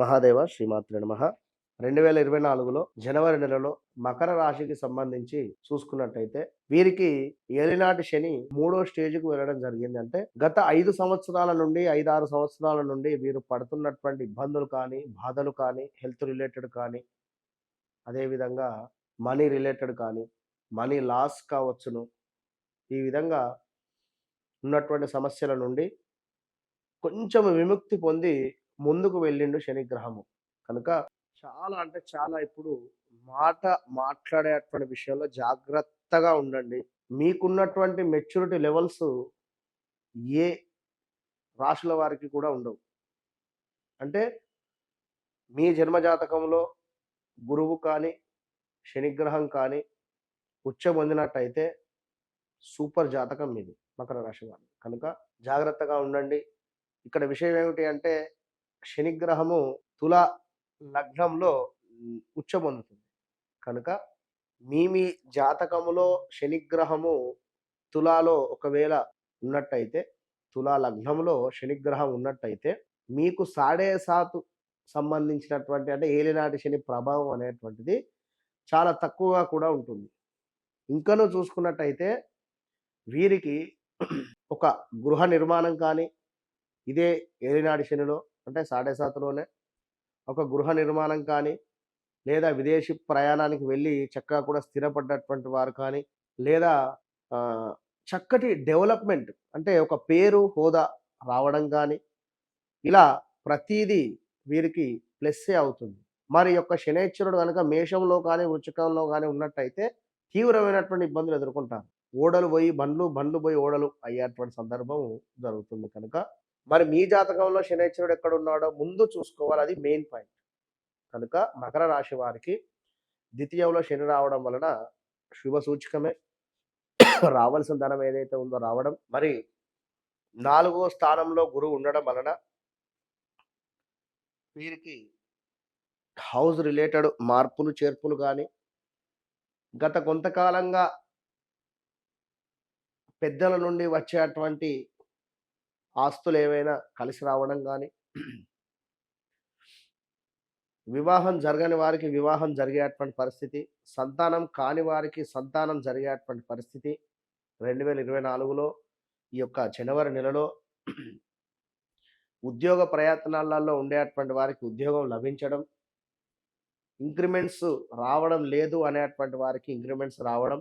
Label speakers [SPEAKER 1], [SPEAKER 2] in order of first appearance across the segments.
[SPEAKER 1] మహాదేవ శ్రీమాత్రి నమః. రెండు వేల ఇరవై నాలుగులో జనవరి నెలలో మకర రాశికి సంబంధించి చూసుకున్నట్టయితే వీరికి ఏలినాటి శని మూడో స్టేజ్కు వెళ్ళడం జరిగింది. అంటే గత ఐదు సంవత్సరాల నుండి ఐదారు సంవత్సరాల నుండి వీరు పడుతున్నటువంటి ఇబ్బందులు కానీ బాధలు కానీ హెల్త్ రిలేటెడ్ కానీ అదేవిధంగా మనీ రిలేటెడ్ కానీ మనీ లాస్ కావచ్చును ఈ విధంగా ఉన్నటువంటి సమస్యల నుండి కొంచెం విముక్తి పొంది ముందుకు వెళ్ళిండు శనిగ్రహము. కనుక చాలా అంటే చాలా ఇప్పుడు మాట మాట్లాడేటువంటి విషయంలో జాగ్రత్తగా ఉండండి. మీకున్నటువంటి మెచ్యూరిటీ లెవెల్స్ ఏ రాశుల వారికి కూడా ఉండవు. అంటే మీ జన్మజాతకంలో గురువు కానీ శనిగ్రహం కానీ ఉచ్చబొందినట్టయితే సూపర్ జాతకం మీది మకర రాశి వారి. కనుక జాగ్రత్తగా ఉండండి. ఇక్కడ విషయం ఏమిటి అంటే శనిగ్రహము తుల లగ్నంలో ఉచ్చపొందుతుంది కనుక మీ మీ జాతకములో శనిగ్రహము తులాలో ఒకవేళ ఉన్నట్టయితే తులా లగ్నంలో శనిగ్రహం ఉన్నట్టయితే మీకు సాడే సాతు సంబంధించినటువంటి అంటే ఏలినాటి శని ప్రభావం అనేటువంటిది చాలా తక్కువగా కూడా ఉంటుంది. ఇంకనూ చూసుకున్నట్టయితే వీరికి ఒక గృహ నిర్మాణం కానీ ఇదే ఏలినాటి శనిలో అంటే సాడే సాతులోనే ఒక గృహ నిర్మాణం కానీ లేదా విదేశీ ప్రయాణానికి వెళ్ళి చక్కగా కూడా స్థిరపడ్డటువంటి వారు కానీ లేదా చక్కటి డెవలప్మెంట్ అంటే ఒక పేరు హోదా రావడం కానీ ఇలా ప్రతీదీ వీరికి ప్లస్సే అవుతుంది. మరి యొక్క శనేశ్వరుడు కనుక మేషంలో కానీ వృచకంలో కానీ ఉన్నట్టయితే తీవ్రమైనటువంటి ఇబ్బందులు ఎదుర్కొంటారు. ఓడలు పోయి బండ్లు బండ్లు పోయి ఓడలు అయ్యేటువంటి సందర్భం జరుగుతుంది కనుక మరి మీ జాతకంలో శనేశ్వరుడు ఎక్కడ ఉన్నాడో ముందు చూసుకోవాలి. అది మెయిన్ పాయింట్ కనుక మకర రాశి వారికి ద్వితీయంలో శని రావడం వలన శుభ సూచకమే. రావాల్సిన ధనం ఏదైతే ఉందో రావడం. మరి నాలుగో స్థానంలో గురువు ఉండడం వలన వీరికి హౌస్ రిలేటెడ్ మార్పులు చేర్పులు కానీ గత కొంతకాలంగా పెద్దల నుండి వచ్చేటువంటి ఆస్తులు ఏవైనా కలిసి రావడం కానీ వివాహం జరగని వారికి వివాహం జరిగేటువంటి పరిస్థితి సంతానం కాని వారికి సంతానం జరిగేటువంటి పరిస్థితి రెండు వేల ఇరవై నాలుగులో ఈ యొక్క జనవరి నెలలో ఉద్యోగ ప్రయత్నాలలో ఉండేటువంటి వారికి ఉద్యోగం లభించడం ఇంక్రిమెంట్స్ రావడం లేదు అనేటువంటి వారికి ఇంక్రిమెంట్స్ రావడం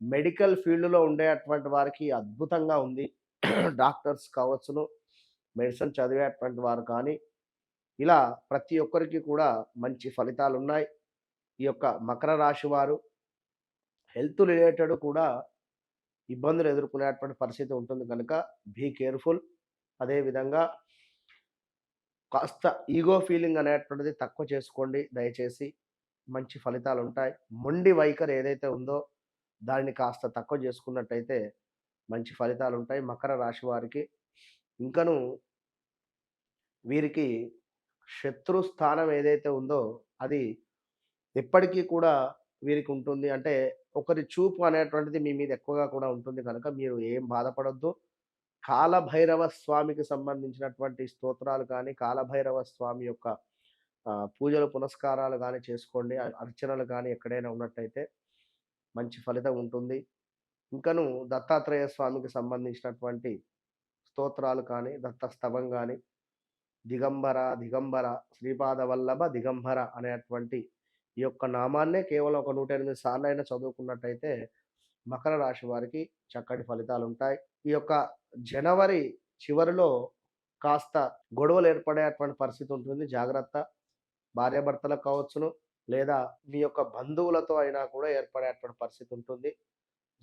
[SPEAKER 1] మెడికల్ ఫీల్డ్లో ఉండేటువంటి వారికి అద్భుతంగా ఉంది. డాక్టర్స్ కావచ్చును మెడిసిన్ చదివేటువంటి వారు కానీ ఇలా ప్రతి ఒక్కరికి కూడా మంచి ఫలితాలు ఉన్నాయి ఈ యొక్క మకర రాశి వారు హెల్త్ రిలేటెడ్ కూడా ఇబ్బందులు ఎదుర్కొనేటువంటి పరిస్థితి ఉంటుంది కనుక బీ కేర్ఫుల్. అదేవిధంగా కాస్త ఈగో ఫీలింగ్ అనేటువంటిది తక్కువ చేసుకోండి. దయచేసి మంచి ఫలితాలు ఉంటాయి మొండి వైఖరి ఏదైతే ఉందో దాన్ని కాస్త తక్కువ చేసుకున్నట్టయితే మంచి ఫలితాలు ఉంటాయి మకర రాశి వారికి ఇంకను వీరికి శత్రు స్థానం ఏదైతే ఉందో అది ఎప్పటికీ కూడా వీరికి ఉంటుంది అంటే ఒకరి చూపు అనేటువంటిది మీ మీద ఎక్కువగా కూడా ఉంటుంది కనుక మీరు ఏం బాధపడొద్దు. కాలభైరవ స్వామికి సంబంధించినటువంటి స్తోత్రాలు కానీ కాలభైరవ స్వామి యొక్క పూజలు పునస్కారాలు కానీ చేసుకోండి. అర్చనలు కానీ ఎక్కడైనా ఉన్నట్టయితే మంచి ఫలితం ఉంటుంది. ఇంకను దత్తాత్రేయ స్వామికి సంబంధించినటువంటి స్తోత్రాలు కానీ దత్తస్తవం కానీ దిగంబర దిగంబర శ్రీపాద వల్లభ దిగంబర అనేటువంటి ఈ యొక్క నామాన్నే కేవలం ఒక నూట ఎనిమిది సార్లు అయినా చదువుకున్నట్టయితే మకర రాశి వారికి చక్కటి ఫలితాలు ఉంటాయి ఈ యొక్క జనవరి చివరిలో కాస్త గొడవలు ఏర్పడేటువంటి పరిస్థితి ఉంటుంది. జాగ్రత్త. భార్యాభర్తలకు కావచ్చును. లేదా మీ యొక్క బంధువులతో అయినా కూడా ఏర్పడేటువంటి పరిస్థితి ఉంటుంది.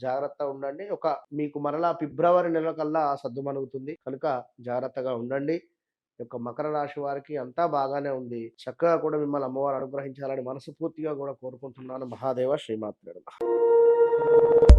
[SPEAKER 1] జాగ్రత్త ఉండండి. ఒక మీకు మరలా ఫిబ్రవరి నెల కల్లా సర్దుమణుగుతుంది కనుక జాగ్రత్తగా ఉండండి. ఈ యొక్క మకర రాశి వారికి అంతా బాగానే ఉంది. చక్కగా కూడా మిమ్మల్ని అమ్మవారు అనుగ్రహించాలని మనస్ఫూర్తిగా కూడా కోరుకుంటున్నాను. మహాదేవ శ్రీమాత్రుడు